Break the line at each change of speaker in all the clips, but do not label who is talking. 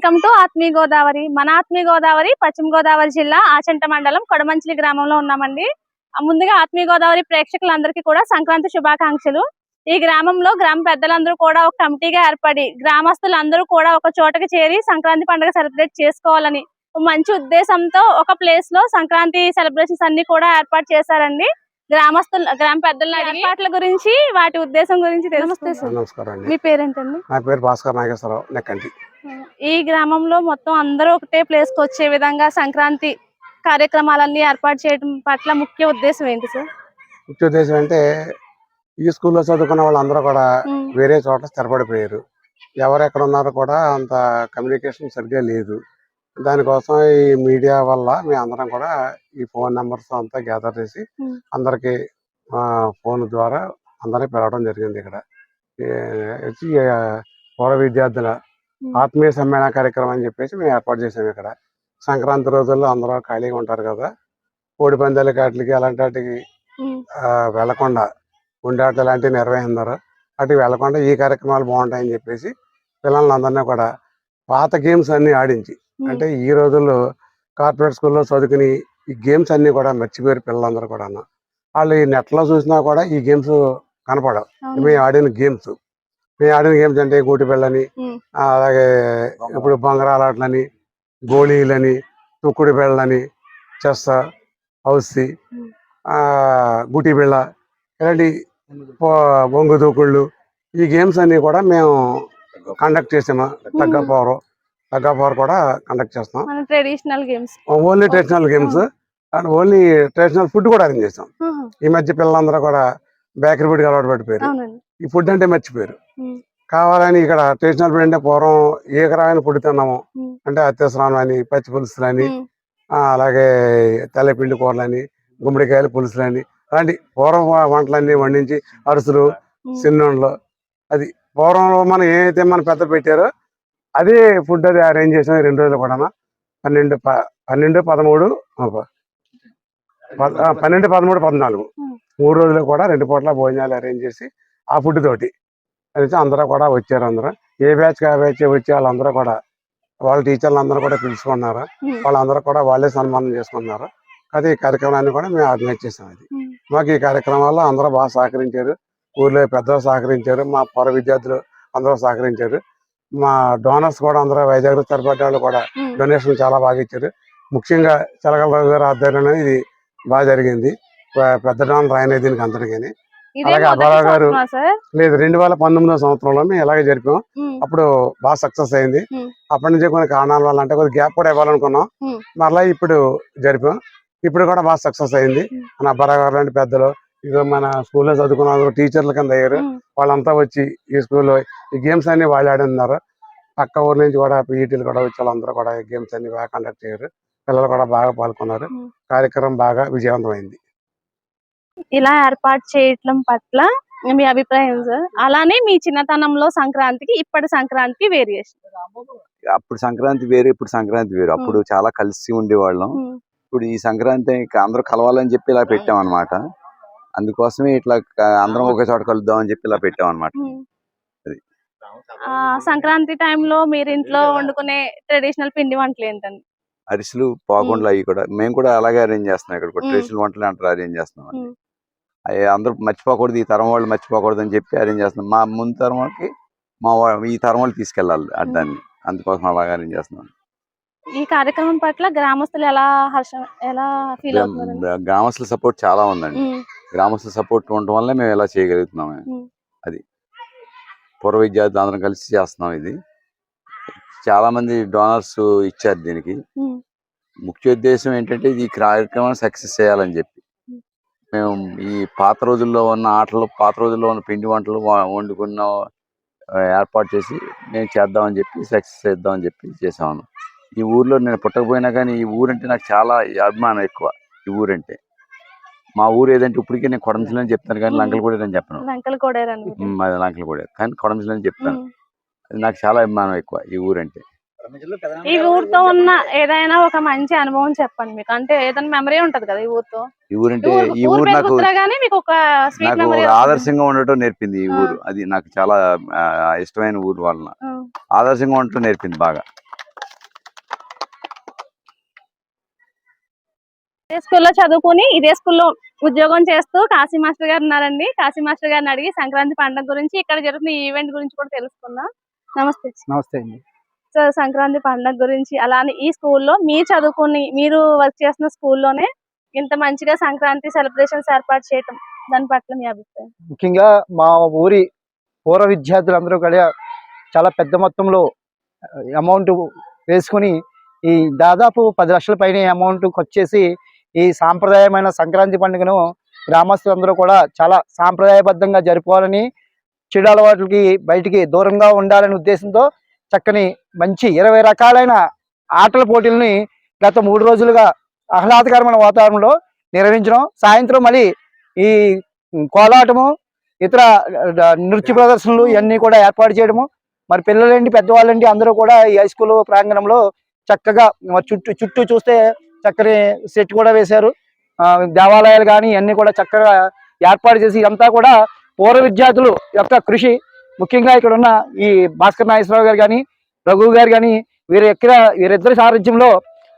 Welcome to ఆత్మీయ గోదావరి మన ఆత్మీయ గోదావరి పశ్చిమ గోదావరి జిల్లా ఆచంట మండలం కొడమంచిలి గ్రామంలో ఉన్నామండి. ముందుగా ఆత్మీయ గోదావరి ప్రేక్షకులందరికీ కూడా సంక్రాంతి శుభాకాంక్షలు. ఈ గ్రామంలో గ్రామ పెద్దలందరూ కూడా ఒక కమిటీగా ఏర్పడి గ్రామస్తులందరూ కూడా ఒక చోటకి చేరి సంక్రాంతి పండుగ సెలబ్రేట్ చేసుకోవాలని ఒక మంచి ఉద్దేశంతో ఒక ప్లేస్లో సంక్రాంతి సెలబ్రేషన్స్ అన్ని కూడా ఏర్పాటు చేశారండి. గ్రామస్తులు గ్రామ పెద్దల ఏర్పాట్ల గురించి వాటి ఉద్దేశం గురించి తెలుస్తుంది
నమస్కారం అండి.
మీ పేరేంటండి?
నా పేరు భాస్కర్ నాగేశ్వరరావు నెక్కంటి.
ఈ గ్రామంలో మొత్తం అందరూ ఒకటే ప్లేస్కి వచ్చే విధంగా సంక్రాంతి కార్యక్రమాలన్నీ ఏర్పాటు చేయడం పట్ల ముఖ్య ఉద్దేశం ఏంటి సార్
ముఖ్య ఉద్దేశం అంటే ఈ స్కూల్లో చదువుకున్న వాళ్ళందరూ కూడా వేరే చోట స్థిరపడిపోయారు ఎవరు ఎక్కడ ఉన్నారో కూడా అంత కమ్యూనికేషన్ సరిగ్గా లేదు దానికోసం ఈ మీడియా వల్ల మీ అందరం కూడా ఈ ఫోన్ నెంబర్స్ అంతా గ్యాదర్ చేసి
Hmm.
అందరికి ఫోన్ ద్వారా అందరినీ పిలవడం జరిగింది ఇక్కడ పూర్వ విద్యార్థుల
Hmm.
ఆత్మీయ సమ్మేళన కార్యక్రమం అని చెప్పేసి మేము ఏర్పాటు చేసాము ఇక్కడ. సంక్రాంతి రోజుల్లో అందరూ ఖాళీగా ఉంటారు కదా. కోడి పందాలకి వాటికి అలాంటి వాటికి వెళ్ళకుండా ఉండాట లాంటివి నిర్వహిస్తున్నారు అటు వెళ్ళకుండా ఈ కార్యక్రమాలు బాగుంటాయని చెప్పేసి పిల్లలందరినీ కూడా పాత గేమ్స్ అన్ని ఆడించి అంటే ఈ రోజుల్లో కార్పొరేట్ స్కూల్లో చదువుకుని ఈ గేమ్స్ అన్ని కూడా మర్చిపోయారు పిల్లలందరూ కూడా వాళ్ళు ఈ నెట్లో చూసినా కూడా ఈ గేమ్స్ కనపడవు. మేము ఆడిన గేమ్స్. మేము ఆడిన గేమ్స్ అంటే గూటి ఆ, అలాగే ఇప్పుడు బొంగరాల ఆటలని గోళీలని తుక్కుడు బిళ్ళని చెస్ హౌసి గుటి బిళ్ళ ఇలాంటి బొంగు దూకుళ్ళు ఈ గేమ్స్ అన్ని కూడా మేము కండక్ట్ చేసాము. తగ్గ పవర్ తగ్గ పవర్ కూడా కండక్ట్ చేస్తాం.
Traditional games
only traditional games and only traditional food కూడా అరేంజ్ చేస్తాం. ఈ మధ్య పిల్లలందరూ కూడా బేకరీ ఫుడ్ అలవాటు పడిపోయారు.
అవునండి.
ఈ ఫుడ్ అంటే మర్చిపోయారు. కావాలని ఇక్కడ ట్రెడిషనల్ ఫుడ్ అంటే పూర్వం ఏ రకమైన ఫుడ్ తిన్నాము అంటే అత్యవసరం అని పచ్చి పులుసులు అని
ఉమ్,
ఆ, అలాగే తెల్లపిండి కూరలని గుమ్మడికాయల పులుసులని అలాంటి పూర్వం వంటలన్నీ వండించి అరుసులు సిన్నుండలు అది పూర్వంలో మనం ఏదైతే మన పెద్ద పెట్టారో అదే ఫుడ్ అది అరేంజ్ చేసాం రెండు రోజులు కూడా పన్నెండు పన్నెండు పదమూడు పన్నెండు పదమూడు పద్నాలుగు. మూడు రోజులు కూడా రెండు పూట్ల భోజనాలు అరేంజ్ చేసి ఆ ఫుడ్ తోటి. అయితే అందరూ కూడా వచ్చారు అందరూ. ఏ బ్యాచ్ ఆ బ్యాచ్ వచ్చి వాళ్ళందరూ కూడా వాళ్ళ టీచర్లు అందరూ కూడా పిలుచుకున్నారు. వాళ్ళందరూ కూడా వాళ్ళే సన్మానం చేసుకున్నారు. అది ఈ కార్యక్రమాన్ని కూడా మేము ఆర్గనైజ్ చేసాం అది. మాకు ఈ కార్యక్రమాల్లో అందరూ బాగా సహకరించారు. ఊర్లో పెద్దలు సహకరించారు. మా పొర విద్యార్థులు అందరూ సహకరించారు. మా డోనర్స్ కూడా అందరూ వైజాగ్ తరపతి వాళ్ళు కూడా. డొనేషన్ చాలా బాగా ఇచ్చారు. ముఖ్యంగా చలగలరావు గారి ఆధ్వర్యంలో ఇది బాగా జరిగింది. పెద్ద డోనర్ ఆయన దీనికి అంతటికీ లేదు రెండు వేల పంతొమ్మిదో సంవత్సరంలో మేము ఇలాగే జరిపాం. అప్పుడు బాగా సక్సెస్ అయింది. అప్పటి నుంచి కొన్ని కారణాల వల్ల అంటే కొద్ది గ్యాప్ కూడా ఇవ్వాలనుకున్నాం. మరలా ఇప్పుడు జరిపాం. ఇప్పుడు కూడా బాగా సక్సెస్ అయింది. మన అబ్బారావు గారు లాంటి పెద్దలు ఇక మన స్కూల్లో చదువుకున్న టీచర్ల కింద అయ్యారు. వాళ్ళంతా వచ్చి ఈ స్కూల్లో ఈ గేమ్స్ అన్ని వాళ్ళు ఆడినారు పక్క ఊరు నుంచి కూడా పీఈటీలు కూడా వచ్చి వాళ్ళందరూ కూడా ఈ గేమ్స్ అన్ని బాగా కండక్ట్ చేయరు పిల్లలు కూడా బాగా పాల్గొన్నారు. కార్యక్రమం బాగా విజయవంతమైంది.
ఇలా ఏర్పాటు చేయటం పట్ల మీ అభిప్రాయం సార్. అలానే మీ చిన్నతనంలో సంక్రాంతికి ఇప్పటి సంక్రాంతికి వేరియేషన్
అప్పుడు సంక్రాంతి వేరు ఇప్పుడు సంక్రాంతి వేరు. అప్పుడు చాలా కలిసి ఉండేవాళ్ళం. ఇప్పుడు ఈ సంక్రాంతి అందరూ కలవాలని చెప్పి ఇలా పెట్టాం అనమాట అందుకోసమే ఇట్లా అందరం ఒకే చోట కలుద్దాం అని చెప్పి ఇలా పెట్టాం అనమాట
సంక్రాంతి టైంలో మీరు ఇంట్లో వండుకునే ట్రెడిషనల్ పిండి వంటలు ఏంటండి?
అరిసెలు పాకుండలు అవి కూడా. మేము కూడా అలాగే అరేంజ్ చేస్తున్నాం ఇక్కడ. ట్రెడిషనల్ వంటలు అంటారు అరేంజ్ చేస్తున్నాం అందరూ మర్చిపోకూడదు ఈ తరం వాళ్ళు మర్చిపోకూడదు అని చెప్పి అరేంజ్ చేస్తున్నాం. మా ముందు తరం వాళ్ళకి మా ఈ తరం వాళ్ళు తీసుకెళ్ళాలి అడ్డాన్ని. అందుకోసం అలాగే అరేంజ్ చేస్తున్నాం.
ఈ కార్యక్రమం పట్ల గ్రామస్తులు ఎలా హర్షం ఎలా ఫీల్ అవుతున్నారు?
గ్రా- గ్రామస్తుల సపోర్ట్ చాలా ఉందండి. గ్రామస్తుల సపోర్ట్ ఉండటం వల్లే మేము ఇలా చేయగలుగుతున్నాం.
మ్మ్.
అది పూర్వ విద్యార్థులు అందరం కలిసి చేస్తున్నాం ఇది. చాలా మంది డోనర్స్ ఇచ్చారు దీనికి. ముఖ్య ఉద్దేశం ఏంటంటే ఈ కార్యక్రమం సక్సెస్ చేయాలని చెప్పి.
మ్మ్.
ఈ పాత రోజుల్లో ఉన్న ఆటలు పాత రోజుల్లో ఉన్న పిండి వంటలు వండుకున్న ఏర్పాటు చేసి మేము చేద్దామని చెప్పి సక్సెస్ చేద్దామని చెప్పి చేసాము ఈ ఊర్లో నేను పుట్టకపోయినా కానీ ఈ ఊరంటే నాకు చాలా అభిమానం ఎక్కువ. ఈ ఊరంటే. మా ఊరు ఏదంటే ఇప్పటికే నేను కొడంచలని చెప్తాను కానీ. లంకలు కూడా నేను చెప్పను.
లంకలు
కూడా కానీ కొడంచలని చెప్తాను. అది నాకు చాలా అభిమానం ఎక్కువ ఈ ఊరంటే.
ఈ ఊరితో ఉన్న ఏదైనా ఒక మంచి అనుభవం చెప్పండి మీకు. అంటే ఏదైనా మెమరీ ఉంటది కదా ఈ ఊరితో?
ఈ ఊరంటే ఈ
ఊరు
నాకు
మీకు ఒక
నాకు ఆదర్శంగా ఉండటం నేర్పింది ఈ ఊరు. అది నాకు చాలా ఇష్టమైన ఊరు వలన. ఆదర్శంగా ఉండటం నేర్పింది బాగా.
ఇదే స్కూల్లో చదువుకుని ఇదే స్కూల్లో ఉద్యోగం చేస్తూ కాశీ మాస్టర్ గారు ఉన్నారండి. కాశీ మాస్టర్ గారిని అడిగి సంక్రాంతి పండుగ గురించి ఇక్కడ జరుగుతున్న ఈవెంట్ గురించి కూడా తెలుసుకుందాం. నమస్తే.
నమస్తే అండి.
సంక్రాంతి పండుగ గురించి అలానే ఈ స్కూల్లో మీరు చదువుకుని మీరు వర్క్ చేస్తున్న స్కూల్లోనే ఇంత మంచిగా సంక్రాంతి సెలబ్రేషన్స్ ఏర్పాటు చేయటం దాని పట్ల మీ అభిప్రాయం?
ముఖ్యంగా మా ఊరి పూర్వ విద్యార్థులందరూ కూడా చాలా పెద్ద మొత్తంలో అమౌంట్ వేసుకుని ఈ దాదాపు పది లక్షల పైన అమౌంట్ ఖర్చు చేసి ఈ సాంప్రదాయమైన సంక్రాంతి పండుగను గ్రామస్తులందరూ కూడా చాలా సాంప్రదాయబద్ధంగా జరుపుకోవాలని చెడు అలవాట్లకి బయటికి దూరంగా ఉండాలనే ఉద్దేశంతో చక్కని మంచి ఇరవై రకాలైన ఆటల పోటీలని గత మూడు రోజులుగా ఆహ్లాదకరమైన వాతావరణంలో నిర్వహించడం. సాయంత్రం మళ్ళీ ఈ కోలాటము ఇతర నృత్య ప్రదర్శనలు ఇవన్నీ కూడా ఏర్పాటు చేయడము. మరి పిల్లలేంటి పెద్దవాళ్ళండి అందరూ కూడా ఈ హై స్కూల్ ప్రాంగణంలో చక్కగా మరి చుట్టూ చుట్టూ చూస్తే చక్కని సెట్ కూడా వేశారు. దేవాలయాలు కానీ ఇవన్నీ కూడా చక్కగా ఏర్పాటు చేసి ఇదంతా కూడా పూర్వ విద్యార్థులు యొక్క కృషి ముఖ్యంగా ఇక్కడ ఉన్న ఈ భాస్కర్ నాగేశ్వరరావు గారు కానీ రఘు గారు కానీ వీరి ఎక్కడ వీరిద్దరి సారథ్యంలో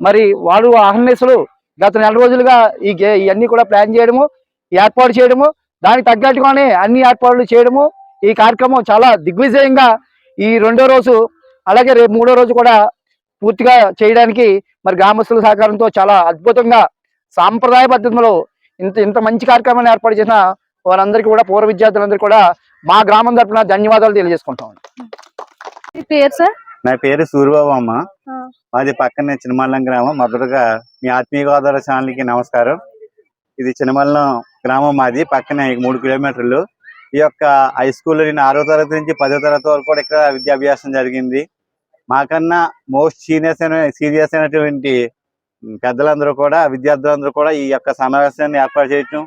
మరి వాడు ఆహ్నేసులు గత నెల రోజులుగా ఈ గే- ఇవన్నీ కూడా ప్లాన్ చేయడము ఏర్పాటు చేయడము దానికి తగ్గట్టుగానే అన్ని ఏర్పాట్లు చేయడము ఈ కార్యక్రమం చాలా దిగ్విజయంగా ఈ రెండో రోజు అలాగే రేపు మూడో రోజు కూడా పూర్తిగా చేయడానికి మరి గ్రామస్తుల సహకారంతో చాలా అద్భుతంగా సాంప్రదాయ పద్ధతిలో ఇంత ఇంత మంచి కార్యక్రమాన్ని ఏర్పాటు చేసిన వారందరికీ కూడా పూర్వ విద్యార్థులందరూ కూడా మా గ్రామం తరపున ధన్యవాదాలు తెలియజేసుకుంటాం.
మీ పేరు సార్
నా పేరు సూర్యబాబు అమ్మ. మాది పక్కనే చిన్నమల్లం గ్రామం. మొదటగా మీ ఆత్మీయ గోదావరి ఛానల్కి నమస్కారం. ఇది చిన్నమల్లం గ్రామం మాది. పక్కనే మూడు కిలోమీటర్లు. ఈ యొక్క హై స్కూల్లో నేను ఆరో తరగతి నుంచి పదో తరగతి వరకు కూడా ఇక్కడ విద్యాభ్యాసం జరిగింది. మాకన్నా మోస్ట్ సీనియర్స్ అయిన సీనియర్స్ అయినటువంటి పెద్దలందరూ కూడా విద్యార్థులందరూ కూడా ఈ యొక్క సమావేశాన్ని ఏర్పాటు చేయటం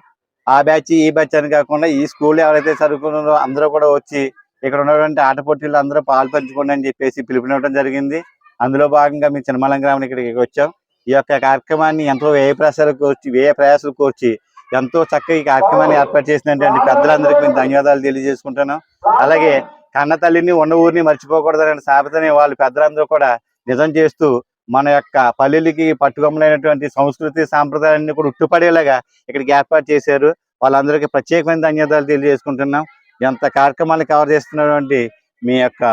ఆ బ్యాచ్ ఈ బ్యాచ్ అని కాకుండా ఈ స్కూల్ ఎవరైతే చదువుకున్నారో అందరూ కూడా వచ్చి ఇక్కడ ఉన్నటువంటి ఆట పోటీలు అందరూ పాల్పంచుకోండి అని చెప్పేసి పిలుపునివ్వడం జరిగింది. అందులో భాగంగా మీ చిన్నమలం గ్రామం ఇక్కడికి వచ్చాం. ఈ యొక్క కార్యక్రమాన్ని ఎంతో వ్యయ ప్రయాసాలు కోర్చి వ్యయ ప్రయాసాలు కోర్చి ఎంతో చక్కగా ఈ కార్యక్రమాన్ని ఏర్పాటు చేసినటువంటి పెద్దలందరికీ మేము ధన్యవాదాలు తెలియజేసుకుంటున్నాం అలాగే కన్న తల్లిని ఉన్న ఊరిని మర్చిపోకూడదనే సామెతని వాళ్ళు పెద్దలందరూ కూడా నిజం చేస్తూ మన యొక్క పల్లెలకి పట్టుకొమ్మలైనటువంటి సంస్కృతి సాంప్రదాయాన్ని కూడా ఉట్టుపడేలాగా ఇక్కడికి ఏర్పాటు చేశారు. వాళ్ళందరికీ ప్రత్యేకమైన ధన్యవాదాలు తెలియజేసుకుంటున్నాం. ఎంత కార్యక్రమాలు కవర్ చేస్తున్నటువంటి మీ యొక్క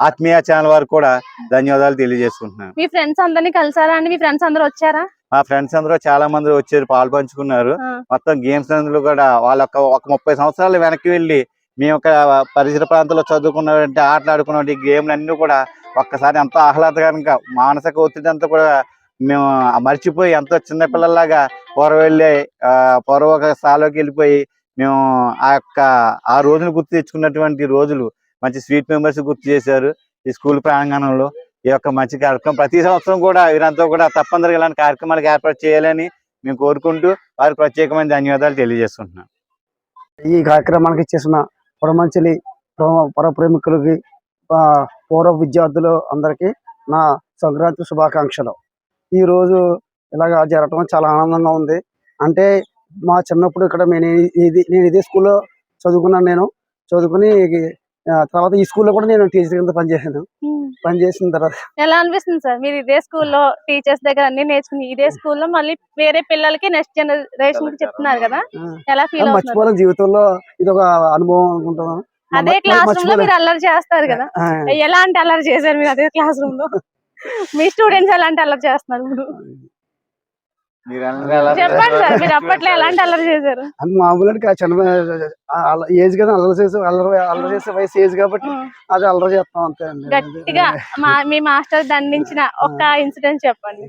ఆత్మీయ ఛానల్ వారు కూడా ధన్యవాదాలు తెలియజేసుకుంటున్నాను
మీ ఫ్రెండ్స్ అందరినీ కలిసారా అండి? మీ ఫ్రెండ్స్ అందరూ వచ్చారా?
మా ఫ్రెండ్స్ అందరూ చాలా మంది వచ్చారు పాలు పంచుకున్నారు. మొత్తం గేమ్స్ అందులో కూడా వాళ్ళ ఒక ముప్పై సంవత్సరాలు వెనక్కి వెళ్ళి మేము యొక్క పరిసర ప్రాంతంలో చదువుకున్నటువంటి ఆటలు ఆడుకున్నటువంటి గేమ్లు అన్ని కూడా ఒక్కసారి ఎంతో ఆహ్లాదకరంగా మానసిక ఒత్తిడి అంతా కూడా మేము మర్చిపోయి ఎంతో చిన్న పిల్లల్లాగా పూర్వ వెళ్ళి పూర్వ ఒక స్థాయిలోకి వెళ్ళిపోయి మేము ఆ యొక్క ఆ రోజును గుర్తు తెచ్చుకున్నటువంటి రోజులు మంచి స్వీట్ మెంబర్స్ గుర్తు చేశారు ఈ స్కూల్ ప్రాంగణంలో. ఈ యొక్క మంచి కార్యక్రమం ప్రతి సంవత్సరం కూడా వీరంతా కూడా తప్పనిసరిగా ఇలాంటి కార్యక్రమాలకు ఏర్పాటు చేయాలని మేము కోరుకుంటూ వారికి ప్రత్యేకమైన ధన్యవాదాలు తెలియజేసుకుంటున్నాం.
ఈ కార్యక్రమానికి ఇచ్చేసిన పురమంచిలి పరప్రేమికులకి పూర్వ విద్యార్థులు అందరికీ నా సంక్రాంతి శుభాకాంక్షలు. ఈ రోజు ఇలాగా జరగటం చాలా ఆనందంగా ఉంది. అంటే మా చిన్నప్పుడు ఇక్కడ నేను ఇది నేను ఇదే స్కూల్లో చదువుకున్నాను నేను. చదువుకుని తర్వాత ఈ స్కూల్లో కూడా నేను టీచర్ కింద పనిచేశాను. పనిచేసిన తర్వాత.
ఎలా అనిపిస్తుంది సార్? మీరు ఇదే స్కూల్లో టీచర్స్ దగ్గర అన్ని నేర్చుకుని ఇదే స్కూల్లో మళ్ళీ వేరే పిల్లలకి నెక్స్ట్ జనరేషన్కి చెప్తున్నారు కదా? ఎలా ఫీల్
మర్చిపోలేని జీవితంలో ఇది ఒక అనుభవం అనుకుంటున్నాను
అదే క్లాస్
రూమ్లో.
మీరు అల్లరి చేస్తారు కదా? ఎలాంటి అల్లరి చేశారు మీరు అదే క్లాస్ రూమ్లో మీ స్టూడెంట్స్ ఎలాంటి అల్లరి చేస్తున్నారు చెప్పండి సార్ మీరు అప్పట్లో ఎలాంటి అల్లరి చేశారు?
అది మామూలు చిన్న ఏజ్ కదా అల్లరి చేసి అల్లరి అల్లరి చేసే వయసు ఏజ్ కాబట్టి అది అల్లరి చేస్తాం అంతే అండి.
గట్టిగా మా మీ మాస్టర్ దండించిన ఒక్క ఇన్సిడెంట్ చెప్పండి.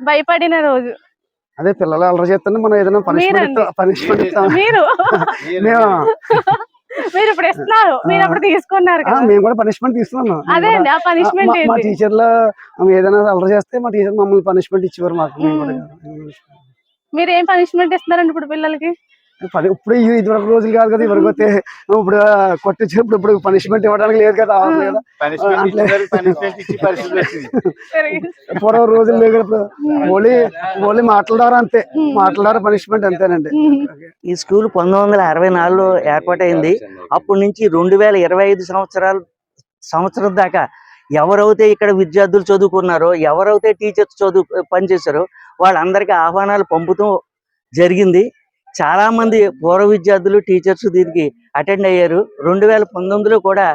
భయపడిన రోజు.
అదే పిల్లలు అల్లరి చేస్తుంటే మనం ఏదైనా పనిష్మెంట్. పనిష్మెంట్ ఇస్తాం.
మీరు.
మేము
మీరు ఇప్పుడు ఇస్తున్నారు. మీరు అప్పుడు తీసుకున్నారు
మేము కూడా పనిష్మెంట్ తీసుకున్నాం
అదే అండి ఆ పనిష్మెంట్
మా- టీచర్లు ఏదైనా అల్లరి చేస్తే మా టీచర్ మమ్మల్ని పనిష్మెంట్ ఇచ్చేవారు మాకు
మీరు ఏం పనిష్మెంట్ ఇస్తున్నారండి ఇప్పుడు పిల్లలకి?
పని ఇప్పుడు ఈ- ఇది వరకు రోజులు కాదు కదా ఇవరకు అయితే ఇప్పుడు కొట్టించినప్పుడు ఇప్పుడు పనిష్మెంట్ ఇవ్వడానికి లేదు కదా పూర్వ రోజులు లేదు కదా ఇప్పుడు. ఓన్లీ ఓన్లీ మాటల ద్వారా అంతే. మాటల ద్వారా పనిష్మెంట్ అంతేనండి.
ఈ స్కూల్ పంతొమ్మిది వందల అరవై నాలుగులో ఏర్పాటైంది అప్పటి నుంచి రెండు వేల ఇరవై ఐదు సంవత్సరాలు సంవత్సరం దాకా ఎవరైతే ఇక్కడ విద్యార్థులు చదువుకున్నారో ఎవరైతే టీచర్స్ చదువు పనిచేశారో వాళ్ళందరికీ ఆహ్వానాలు పంపుతూ జరిగింది. చాలా మంది పూర్వ విద్యార్థులు టీచర్స్ దీనికి అటెండ్ అయ్యారు. రెండు వేల పంతొమ్మిదిలో కూడా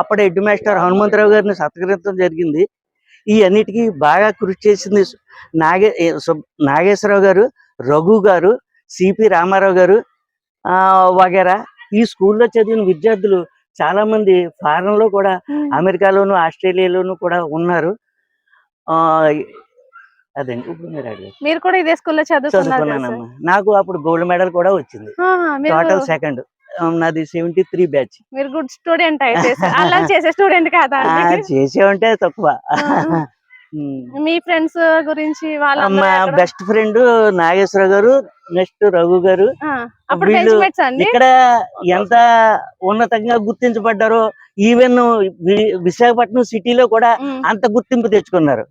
అప్పటి హెడ్ మాస్టర్ హనుమంతరావు గారిని సత్కరించడం జరిగింది. ఈ అన్నిటికీ బాగా కృషి చేసింది నాగే నాగేశ్వరరావు గారు రఘు గారు సిపి రామారావు గారు వగేరా. ఈ స్కూల్లో చదివిన విద్యార్థులు చాలా మంది ఫారెన్లో కూడా అమెరికాలోను ఆస్ట్రేలియాలోను కూడా ఉన్నారు. ఆ అదండి ఇప్పుడు మీరు అడిగారు.
మీరు కూడా ఇదే స్కూల్లో
చదువుకున్నానమ్మా. నాకు అప్పుడు గోల్డ్ మెడల్ కూడా వచ్చింది. Total second. నాది సెవెంటీ త్రీ బ్యాచ్.
మీరు గుడ్ స్టూడెంట్ అయితే. అలా చేసే స్టూడెంట్ కాదా?
చేసే ఉంటే తక్కువ.
మీ ఫ్రెండ్స్ గురించి వాళ్ళ
మా బెస్ట్ ఫ్రెండ్ నాగేశ్వర గారు నెక్స్ట్ రఘు గారు.
అప్పుడు
వీళ్ళు ఇక్కడ ఎంత ఉన్నతంగా గుర్తించబడ్డారో ఈవెన్ విశాఖపట్నం సిటీలో కూడా అంత గుర్తింపు తెచ్చుకున్నారు.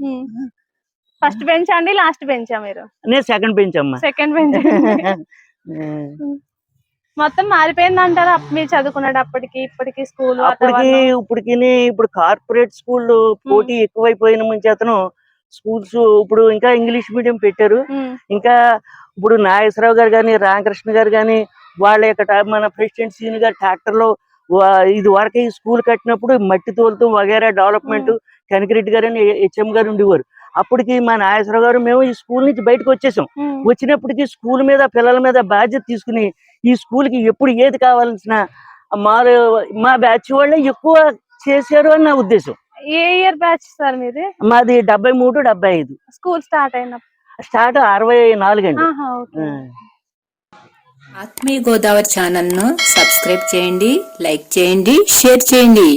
ఫస్ట్ బెంచ్ అండి లాస్ట్ బెంచా మీరు?
నేను సెకండ్ బెంచ్ అమ్మా.
సెకండ్ బెంచ్ మొత్తం మారిపోయింది అంటారా మీరు చదువుకున్నాడు అప్పటికి ఇప్పటికి స్కూల్
అప్పటికి ఇప్పటికి ఇప్పుడు కార్పొరేట్ స్కూల్ పోటీ ఎక్కువైపోయిన ముందు అతను స్కూల్స్ ఇప్పుడు ఇంకా ఇంగ్లీష్ మీడియం పెట్టారు. ఇంకా ఇప్పుడు నాగేశ్వరరావు గారు కానీ రామకృష్ణ గారు కానీ వాళ్ళ యొక్క మన ప్రెసిడెంట్ సీని గారు ట్రాక్టర్లో వా- ఇది వరకు స్కూల్ కట్టినప్పుడు మట్టి తోలుతూ వగేరా డెవలప్మెంట్ కనకరెడ్డి గారు అని హెచ్ఎం గారు ఉండేవారు. అప్పటికి మా నాగేశ్వరరావు గారు మేము ఈ స్కూల్ నుంచి బయటకు వచ్చేసాం. వచ్చినప్పటికీ స్కూల్ మీద పిల్లల మీద బాధ్యత తీసుకుని ఈ స్కూల్కి ఎప్పుడు ఏది కావాల్సిన మా మా బ్యాచ్ వాళ్ళే ఎక్కువ చేశారు అని నా ఉద్దేశం.
ఏ ఇయర్ బ్యాచ్ సార్ మీది?
మాది డెబ్బై మూడు డెబ్బై ఐదు
స్కూల్ స్టార్ట్ అయినప్పుడు.
స్టార్ట్ అరవై నాలుగు అండి.
ఆత్మీయ గోదావరి ఛానల్ను సబ్స్క్రైబ్ చేయండి లైక్ చేయండి షేర్ చేయండి.